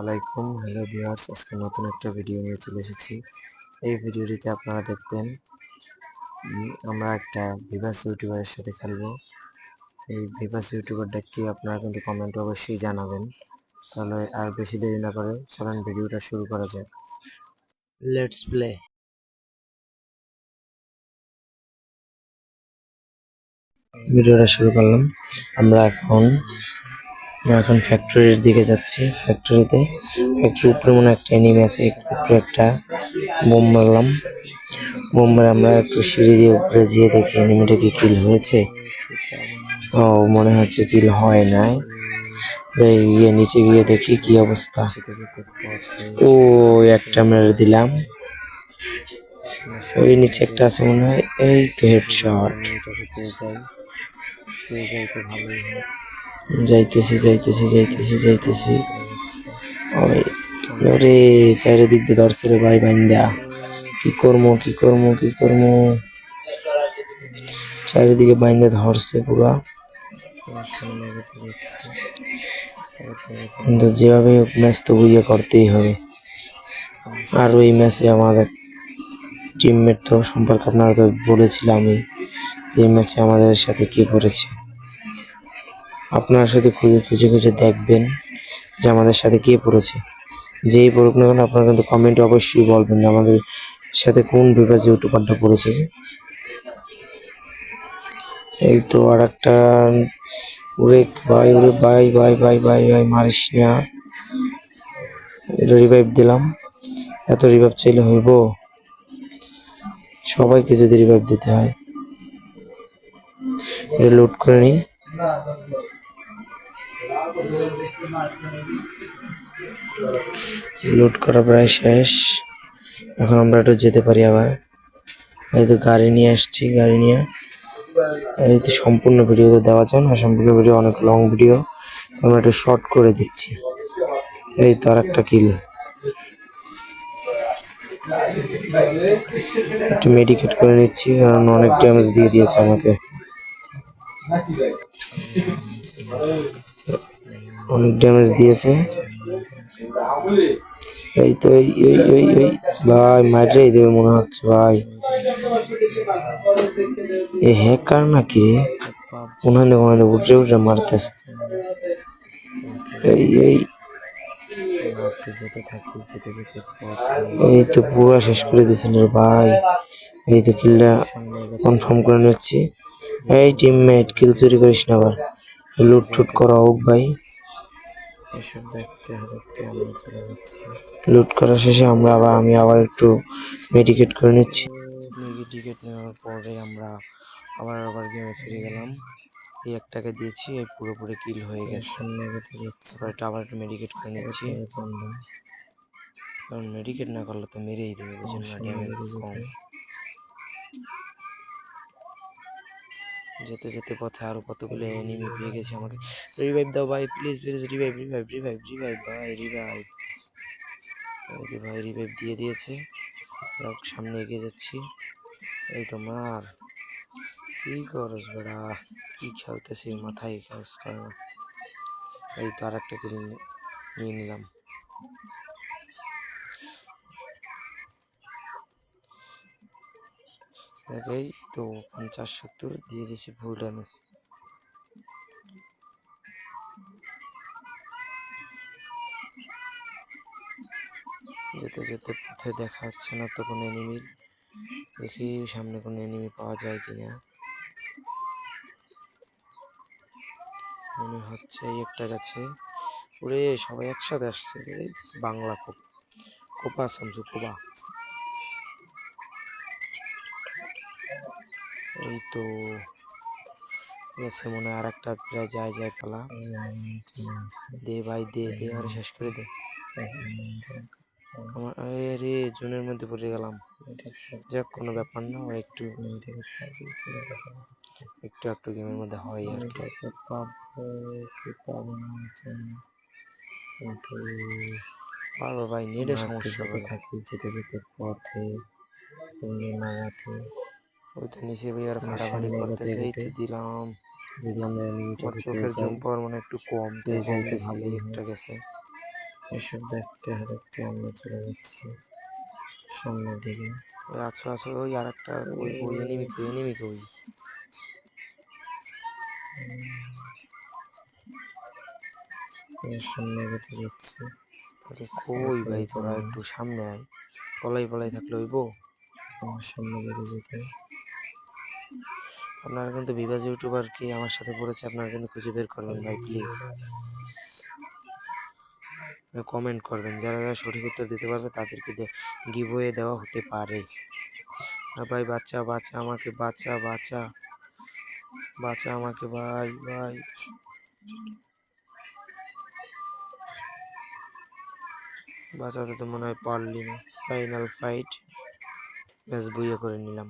আলাইকুম hello viewers আজকে নতুন একটা ভিডিও নিয়ে চলে এসেছি। এই ভিডিওটিতে আপনারা দেখবেন আমরা একটা ভিভাস ইউটিউবারের সাথে খেলব। এই ভিভাস ইউটিউবারটা কি আপনারা কিন্তু কমেন্ট অবশ্যই জানাবেন। তাহলে আর বেশি দেরি না করে চলেন ভিডিওটা শুরু করা যাক। লেটস প্লে ভিডিওটা শুরু করলাম। আমরা এখন আমরা এখন ফ্যাক্টরির দিকে যাচ্ছি। ফ্যাক্টরিতে ফ্যাক্টরির উপরে মনে একটা এনিমি আছে, উপরে একটা বোম মারলাম। বোম মেরে আমরা একটু সিঁড়ি দিয়ে উপরে যেয়ে দেখি এনিমিটা কি কিল হয়েছে। ও, মনে হচ্ছে কিল হয় নাই। গিয়ে নিচে গিয়ে দেখি কি অবস্থা। ও, একটা মেরে দিলাম। ওই নিচে একটা আছে মনে হয়, এই তো হেডশট ভালোই হয়। যাইতেছি যাইতেছি যাইতেছি যাইতেছি। ওরে চারিদিক দিয়ে ধরছে রে ভাই বাইন্দা। কি করব কি করব কি করব চারিদিকে বাইন্দা ধরছে পুরা। কিন্তু যেভাবে ম্যাচ তো বুঝিয়ে করতেই হবে। আর ওই ম্যাচে আমাদের টিমমেট তো সম্পর্কে আপনারা তো বলেছিলাম এই ম্যাচে আমাদের সাথে কি পড়েছে। আপনারা শুধু খুঁজে খুঁজে খুঁজে দেখবেন যে আমাদের সাথে কে পড়েছে। যেই পড়ুক না কেন আপনারা কিন্তু কমেন্টে অবশ্যই বলবেন যে আমাদের সাথে কোন বিভাজ ইউটিউবারটা পড়েছে। এই তো আর একটা ওরে ভাই ওরে ভাই ভাই ভাই ভাই ভাই, মারিস না। রিভাইভ দিলাম। এত রিভাইভ চাইলে হইব? সবাইকে যদি রিভাইভ দিতে হয়। এটা লুট করে নিই। লুট করা প্রায় শেষ। এখন আমরা একটু যেতে পারি আবার। এই তো গাড়ি নিয়ে আসছি, গাড়ি নিয়ে। এই তো সম্পূর্ণ ভিডিও তো দেওয়া যায় না, সম্পূর্ণ ভিডিও অনেক লং ভিডিও আমরা একটু শর্ট করে দিচ্ছি। এই তো আর একটা কিল একটু মেডিকেট করে নিচ্ছি, কারণ অনেক ড্যামেজ দিয়ে দিয়েছে আমাকে। অনেক ড্যামেজ দিয়েছে। এই তো, এই ভাই মাইটাই দেবে মনে হচ্ছে, ভাই। এই হ্যাকার নাকি? রে ওনাদের ওনাদের উঠে উঠে মারতেছে। এই এই। তো পুরো শেষ করে দিয়েছেন রে ভাই। এই তো কিলটা কনফার্ম করে নিচ্ছি। এই টিমমেট কিল চুরি করিস না আবার। লুট টুট করা হোক ভাই। এসব দেখতে দেখতে আমরা চলে যাচ্ছি। লুট করা শেষে আমরা আবার আমি আবার একটু মেডিকেট করে নিচ্ছি। মেডিকেট নেওয়ার পরে আমরা আবার আবার গেমে ফিরে গেলাম। এই একটাকে দিয়েছি এই পুরোপুরি কিল হয়ে গেছে। সামনে এগোতে যাচ্ছি। তারপর এটা আবার একটু মেডিকেট করে নিচ্ছি। কারণ মেডিকেট না করলে তো মেরেই দেবে বুঝেন না? ড্যামেজ কম। যেতে যেতে পথে আরও কতগুলো এনিমি পেয়ে গেছে আমাকে। রিভাইভ দাও ভাই please please revive revive revive revive ভাই রিভাইভ ভাই রিভাইভ দিয়ে দিয়েছে। যাক সামনে এগিয়ে যাচ্ছি। এই তো মার। কি করস বেড়া? কি খেলতেছি মাথায় কাজ করে এই তো আর একটা কিল নিয়ে নিলাম। এই তো পঞ্চাশ সত্তর দিয়ে দিয়েছি ফুল ড্যামেজ যেতে যেতে পথে দেখা যাচ্ছে না তো কোনো এনিমি দেখি সামনে কোনো এনিমি পাওয়া যায় কিনা। মনে হচ্ছে এই একটা গেছে। ওরে সবাই একসাথে আসছে। বাংলা কোপ। কোপা, সামসু, কোপা। এই তো গেছে মনে হয় আর একটা প্রায় যায় যায় পালা দে ভাই, দে দে, আর শেষ করে দে। আমার জুনের মধ্যে পড়ে গেলাম। যাক, কোনো ব্যাপার না আর একটু একটু একটু গেমের মধ্যে হয় আর পারব ভাই, নেটের সমস্যা যেতে যেতে পথে নাগাতে ওই তো নিচে ভাই আর আমার ফাটাফাটি সামনে করতেছে এই তো দিলাম। আমার চোখের জুম পাওয়ার মানে একটু কম দেখি। একটা গেছে। এসব দেখতে দেখতে আমরা চলে যাচ্ছি। সামনের দিকে। ওই আছো আছো ওই আর একটা ওই ওই এনিমি কই? এনিমি কই সামনে এগোতে যাচ্ছি। আরে কই ভাই তোরা একটু সামনে আয়। পলাই পলাই থাকলে হইব। আমার সামনে যেতে যেতে। আপনারা কিন্তু বিভাজ ইউটিউবার কি আমার সাথে পড়েছে আপনারা কিন্তু খুঁজে বের করবেন ভাই প্লিজ কমেন্ট করবেন, যারা যারা সঠিক উত্তর দিতে পারবে তাদেরকে গিভওয়ে দেওয়া হতে পারে। ভাই, বাচ্চা বাচ্চা আমাকে, বাচ্চা বাচ্চা। বাচ্চা আমাকে ভাই ভাই। বাঁচাতে তো মনে হয় পারলি না। ফাইনাল ফাইট ম্যাচ বইয়ে করে নিলাম।